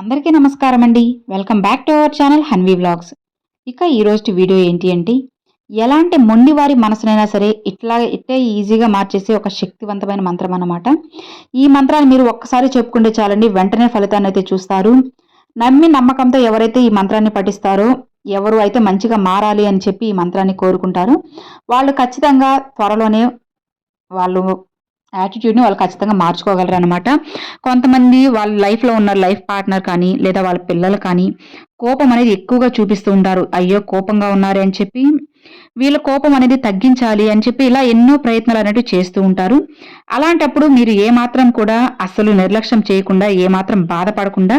అందరికీ నమస్కారం అండి welcome back to our channel Hanvi vlogs ఇక ఈరోజు వీడియో ఏంటి అంటే ఎలాంటి మొండి వారి మనసునైనా సరే ఇట్లా ఇట్టే ఈజీగా మార్చేసే ఒక శక్తివంతమైన మంత్రం అన్నమాట. ఈ మంత్రాన్ని మీరు ఒక్కసారి చెప్పుకుంటే చాలండి వెంటనే ఫలితాన్ని అయితే చూస్తారు. నమ్మి నమ్మకంతో ఎవరైతే ఈ మంత్రాన్ని పఠిస్తారో ఎవరు అయితే మంచిగా మారాలి అని చెప్పి ఈ మంత్రాన్ని కోరుకుంటారు వాళ్ళు ఖచ్చితంగా త్వరలోనే వాళ్ళు యాటిట్యూడ్ని వాళ్ళు ఖచ్చితంగా మార్చుకోగలరు అనమాట కొంతమంది వాళ్ళ లైఫ్లో ఉన్న లైఫ్ పార్ట్నర్ కానీ లేదా వాళ్ళ పిల్లలు కానీ కోపం అనేది ఎక్కువగా చూపిస్తూ ఉంటారు. అయ్యో కోపంగా ఉన్నారు అని చెప్పి వీళ్ళ కోపం అనేది తగ్గించాలి అని చెప్పి ఇలా ఎన్నో ప్రయత్నాలు అనేవి చేస్తూ ఉంటారు. అలాంటప్పుడు మీరు ఏమాత్రం కూడా అస్సలు నిర్లక్ష్యం చేయకుండా ఏమాత్రం బాధపడకుండా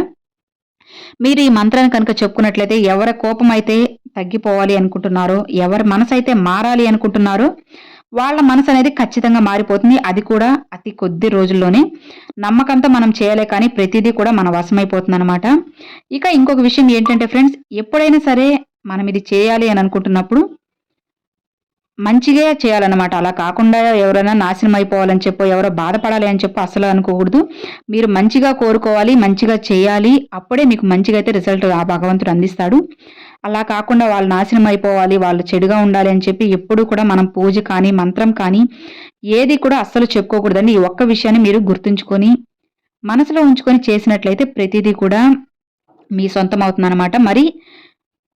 మీరు ఈ మంత్రాన్ని కనుక చెప్పుకున్నట్లయితే ఎవరి కోపం అయితే తగ్గిపోవాలి అనుకుంటున్నారో ఎవరి మనసు అయితే మారాలి అనుకుంటున్నారో వాళ్ళ మనసు అనేది ఖచ్చితంగా మారిపోతుంది. అది కూడా అతి కొద్ది రోజుల్లోనే. నమ్మకంతో మనం చేయలే కానీ ప్రతిదీ కూడా మన వశమైపోతుంది అనమాట ఇక ఇంకొక విషయం ఏంటంటే ఫ్రెండ్స్ ఎప్పుడైనా సరే మనం ఇది చేయాలి అని అనుకుంటున్నప్పుడు మంచిగా చేయాలన్నమాట. అలా కాకుండా ఎవరైనా నాశనం అయిపోవాలని చెప్పో ఎవరో బాధపడాలి అని చెప్పో అసలు అనుకోకూడదు. మీరు మంచిగా కోరుకోవాలి మంచిగా చేయాలి. అప్పుడే మీకు మంచిగా అయితే రిజల్ట్ ఆ భగవంతుడు అందిస్తాడు. అలా కాకుండా వాళ్ళు నాశనం అయిపోవాలి వాళ్ళు చెడుగా ఉండాలి అని చెప్పి ఎప్పుడు కూడా మనం పూజ కానీ మంత్రం కానీ ఏది కూడా అస్సలు చెప్పుకోకూడదండి. ఈ ఒక్క విషయాన్ని మీరు గుర్తుంచుకొని మనసులో ఉంచుకొని చేసినట్లయితే ప్రతిదీ కూడా మీ సొంతం అవుతుందన్నమాట. మరి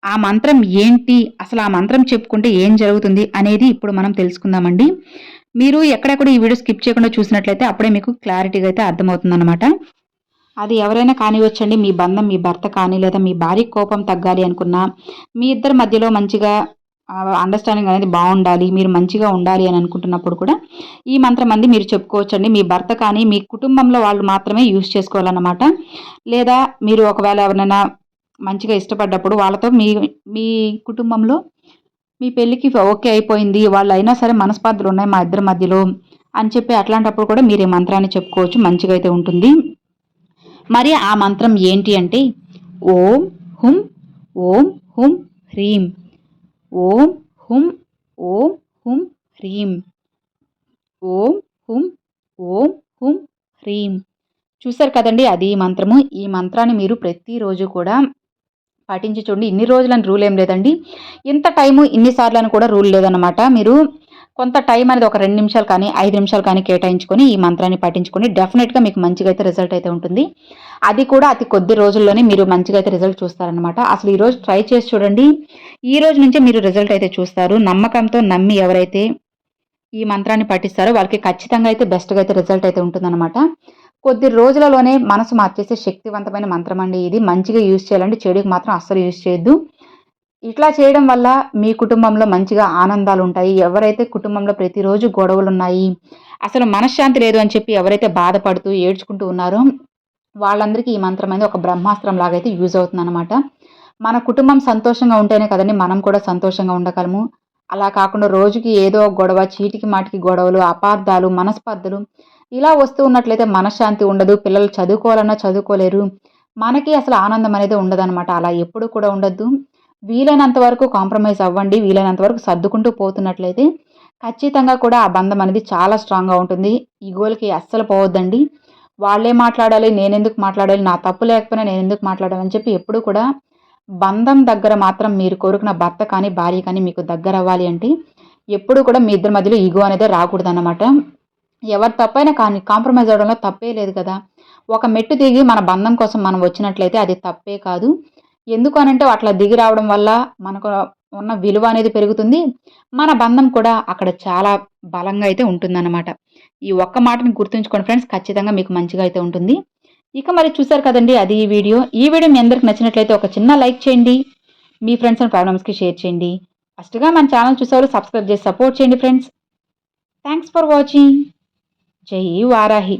ఆ మంత్రం ఏంటి అసలు ఆ మంత్రం చెప్పుకుంటే ఏం జరుగుతుంది అనేది ఇప్పుడు మనం తెలుసుకుందామండి. మీరు ఎక్కడెక్కడ ఈ వీడియో స్కిప్ చేయకుండా చూసినట్లయితే అప్పుడే మీకు క్లారిటీగా అయితే అర్థమవుతుందన్నమాట. అది ఎవరైనా కానివచ్చండి మీ బంధం మీ భర్త కానీ లేదా మీ భార్య కోపం తగ్గాలి అనుకున్నా మీ ఇద్దరి మధ్యలో మంచిగా అండర్స్టాండింగ్ అనేది బాగుండాలి. మీరు మంచిగా ఉండాలి అని అనుకుంటున్నప్పుడు కూడా ఈ మంత్రం అంది మీరు చెప్పుకోవచ్చండి. మీ భర్త కానీ మీ కుటుంబంలో వాళ్ళు మాత్రమే యూజ్ చేసుకోవాలన్నమాట. లేదా మీరు ఒకవేళ ఎవరైనా మంచిగా ఇష్టపడ్డప్పుడు వాళ్ళతో మీ మీ కుటుంబంలో మీ పెళ్ళికి ఓకే అయిపోయింది వాళ్ళు అయినా సరే మనస్పార్థలు ఉన్నాయి మా ఇద్దరి మధ్యలో అని చెప్పి అట్లాంటప్పుడు కూడా మీరు ఈ మంత్రాన్ని చెప్పుకోవచ్చు. మంచిగా అయితే ఉంటుంది. మరి ఆ మంత్రం ఏంటి అంటే ఓం హుం ఓం హుం హ్రీం. ఓం హుం ఓం హుం హ్రీం. ఓం హుం ఓం హుం హ్రీం. చూసారు కదండి అది ఈ మంత్రము. ఈ మంత్రాన్ని మీరు ప్రతిరోజు కూడా పాటించి చూడండి. ఇన్ని రోజులని రూల్ ఏం లేదండి. ఇంత టైము ఇన్నిసార్లు అని కూడా రూల్ లేదనమాట మీరు కొంత టైం అనేది ఒక రెండు నిమిషాలు కానీ ఐదు నిమిషాలు కానీ కేటాయించుకొని ఈ మంత్రాన్ని పఠించుకొని డెఫినెట్గా మీకు మంచిగా అయితే రిజల్ట్ అయితే ఉంటుంది. అది కూడా అతి కొద్ది రోజుల్లోనే మీరు మంచిగా అయితే రిజల్ట్ చూస్తారనమాట అసలు ఈరోజు ట్రై చేసి చూడండి. ఈ రోజు నుంచే మీరు రిజల్ట్ అయితే చూస్తారు. నమ్మకంతో నమ్మి ఎవరైతే ఈ మంత్రాన్ని పఠిస్తారో వాళ్ళకి ఖచ్చితంగా అయితే బెస్ట్గా అయితే రిజల్ట్ అయితే ఉంటుందన్నమాట. కొద్ది రోజులలోనే మనసు మార్చేసే శక్తివంతమైన మంత్రం అండి ఇది. మంచిగా యూజ్ చేయాలండి. చెడుకి మాత్రం అస్సలు యూజ్ చేయొద్దు. ఇట్లా చేయడం వల్ల మీ కుటుంబంలో మంచిగా ఆనందాలు ఉంటాయి ఎవరైతే కుటుంబంలో ప్రతిరోజు గొడవలు ఉన్నాయి అసలు మనశ్శాంతి లేదు అని చెప్పి ఎవరైతే బాధపడుతూ ఏడ్చుకుంటూ ఉన్నారో వాళ్ళందరికీ ఈ మంత్రం అనేది ఒక బ్రహ్మాస్త్రం లాగా అయితే యూజ్ అవుతుంది అనమాట మన కుటుంబం సంతోషంగా ఉంటేనే కదండి మనం కూడా సంతోషంగా ఉండగలము. అలా కాకుండా రోజుకి ఏదో గొడవ చీటికి మాటికి గొడవలు అపార్థాలు మనస్పర్ధలు ఇలా వస్తూ ఉన్నట్లయితే మనశ్శాంతి ఉండదు. పిల్లలు చదువుకోవాలన్నా చదువుకోలేరు. మనకి అసలు ఆనందం అనేది ఉండదన్నమాట. అలా ఎప్పుడు కూడా ఉండద్దు. వీలైనంత వరకు కాంప్రమైజ్ అవ్వండి వీలైనంత వరకు సర్దుకుంటూ పోతున్నట్లయితే ఖచ్చితంగా కూడా ఆ బంధం అనేది చాలా స్ట్రాంగ్గా ఉంటుంది. ఈ గోల్కి అస్సలు పోవద్దండి. వాళ్ళే మాట్లాడాలి నేనెందుకు మాట్లాడాలి నా తప్పు లేకపోయినా నేను ఎందుకు మాట్లాడాలని చెప్పి ఎప్పుడు కూడా బంధం దగ్గర మాత్రం మీరు కోరుకున్న భర్త కానీ భార్య కానీ మీకు దగ్గర అవ్వాలి అంటే ఎప్పుడు కూడా మీ ఇద్దరి మధ్యలో ఈగో అనేది రాకూడదన్నమాట. ఎవరు తప్పైనా కానీ కాంప్రమైజ్ అవడంలో తప్పే లేదు కదా. ఒక మెట్టు దిగి మన బంధం కోసం మనం వచ్చినట్లయితే అది తప్పే కాదు. ఎందుకు అనంటే అట్లా దిగి రావడం వల్ల మనకు ఉన్న విలువ అనేది పెరుగుతుంది. మన బంధం కూడా అక్కడ చాలా బలంగా అయితే ఉంటుందన్నమాట. ఈ ఒక్క మాటని గుర్తుంచుకోండి ఫ్రెండ్స్ ఖచ్చితంగా మీకు మంచిగా అయితే ఉంటుంది. ఇక మరి చూసారు కదండి అది ఈ వీడియో. ఈ వీడియో మీ అందరికి నచ్చినట్లయితే ఒక చిన్న లైక్ చేయండి. మీ ఫ్రెండ్స్ అండ్ ప్రాబ్లమ్స్కి షేర్ చేయండి. ఫస్ట్గా మన ఛానల్ చూసేవారు సబ్స్క్రైబ్ చేసి సపోర్ట్ చేయండి ఫ్రెండ్స్. Thanks for watching. జై వారాహి.